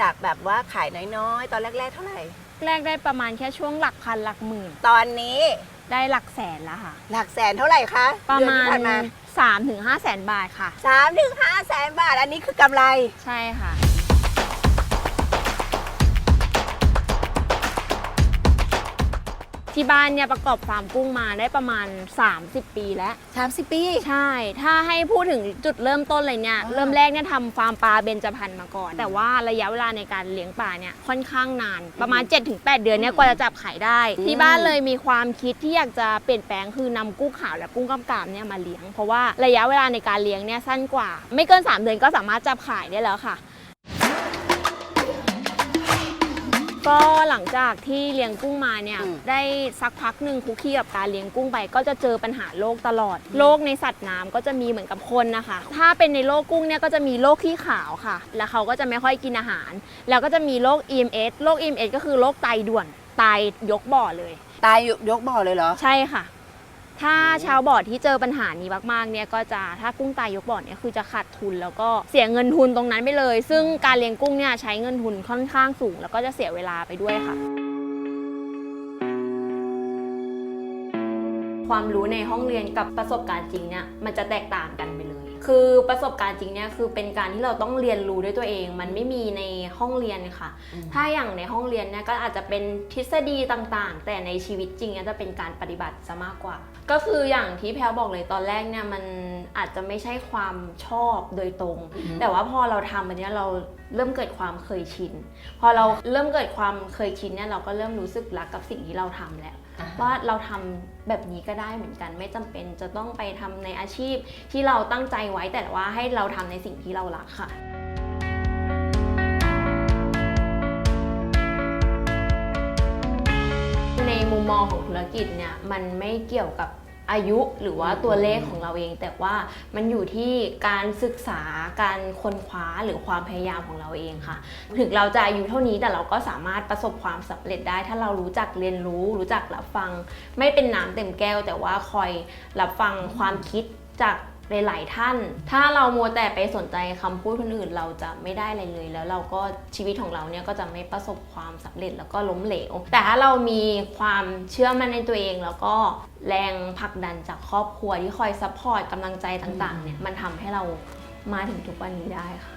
จากแบบว่าขายน้อยๆ ตอนแรก ๆ เท่าไหร่ แรกได้ประมาณแค่ช่วงหลักพันหลักหมื่น ตอนนี้ได้หลักแสนแล้วค่ะ หลักแสนเท่าไหร่คะประเดือนมาที่ณผ่านมา3-5ถึง5แสนบาทค่ะสามถึงห้าแสนบาท อันนี้คือกำไร ใช่ค่ะ ที่บ้านเนี่ยประกอบฟาร์มกุ้งมาได้ประมาณ 30 ปีแล้ว 30 ปี ใช่ ถ้าให้พูดถึงจุดเริ่มต้นเลยเนี่ยอ่า เริ่มแรกเนี่ยทำฟาร์มปลาเบญจพรรณมาก่อน แต่ว่าระยะเวลาในการเลี้ยงปลาเนี่ยค่อนข้างนานประมาณ 7-8 เดือนเนี่ยกว่าจะจับขายได้อืมที่บ้านเลยมีความคิดที่อยากจะเปลี่ยนแปลงคือนำกุ้งขาวและกุ้งกำกามเนี่ยมาเลี้ยง เพราะว่าระยะเวลาในการเลี้ยงเนี่ยสั้นกว่า ไม่เกิน 3 เดือนก็สามารถจับขายได้แล้วค่ะ ก็หลังจากที่เลี้ยงกุ้งมาเนี่ยอืมได้สักพักหนึ่งคุกคีกับการเลี้ยงกุ้งไป ก็จะเจอปัญหาโรคตลอดโรคในสัตว์น้ำก็จะมีเหมือนกับคนนะคะ ถ้าเป็นในโรคกุ้งเนี่ยก็จะมีโรคขี้ขาวค่ะ แล้วเขาก็จะไม่ค่อยกินอาหาร แล้วก็จะมีโรค EMS โรค EMS ก็คือโรคไตด่วนไตยกบ่อเลย ตายยยกบ่อเลยเหรอ ใช่ค่ะ ถ้าชาวบ่อที่เจอปัญหานี้มากๆเนี่ยก็จะถ้ากุ้งตายยกบ่อเนี่ยคือจะขาดทุนแล้วก็เสียเงินทุนตรงนั้นไปเลย ซึ่งการเลี้ยงกุ้งเนี่ยใช้เงินทุนค่อนข้างสูง แล้วก็จะเสียเวลาไปด้วยค่ะ ความรู้ในห้องเรียนกับประสบการณ์จริงเนี่ยมันจะแตกต่างกันไปเลย คือประสบการณ์จริงเนี่ยคือเป็นการที่เราต้องเรียนรู้ด้วยตัวเอง มันไม่มีในห้องเรียนค่ะอืมถ้าอย่างในห้องเรียนเนี่ยก็อาจจะเป็นทฤษฎีต่างๆ แต่ในชีวิตจริงเนี่ยจะเป็นการปฏิบัติซะมากกว่า ก็คืออย่างที่แพลวบอกเลยตอนแรกเนี่ยมันอาจจะไม่ใช่ความชอบโดยตรง แต่ว่าพอเราทำอันเนี้ยเราเริ่มเกิดความเคยชิน พอเราเริ่มเกิดความเคยชินเนี่ยเราก็เริ่มรู้สึกรักกับสิ่งที่เราทำแล้วอ่าว่าเราทำ แบบนี้ก็ได้เหมือนกัน ไม่จำเป็นจะต้องไปทำในอาชีพที่เราตั้งใจไว้แต่ว่าให้เราทำในสิ่งที่เรารักค่ะในมุมมองของธุรกิจเนี่ยมันไม่เกี่ยวกับ อายุหรือว่าตัวเลขของเราเอง แต่ว่ามันอยู่ที่การศึกษาการค้นคว้าหรือความพยายามของเราเองค่ะ ถึงเราจะอายุเท่านี้แต่เราก็สามารถประสบความสำเร็จได้ ถ้าเรารู้จักเรียนรู้ รู้จักรับฟัง ไม่เป็นน้ำเต็มแก้ว แต่ว่าคอยรับฟังความคิดจาก หลาย ๆ ท่าน ถ้าเรามัวแต่ไปสนใจคำพูดคนอื่น เราจะไม่ได้อะไรเลย แล้วเราก็ชีวิตของเราเนี่ยก็จะไม่ประสบความสำเร็จแล้วก็ล้มเหลว แต่ถ้าเรามีความเชื่อมั่นในตัวเอง แล้วก็แรงผลักดันจากครอบครัวที่คอยซัพพอร์ตกำลังใจต่าง ๆ เนี่ยมันทำให้เรามาถึงทุกวันนี้ได้ค่ะ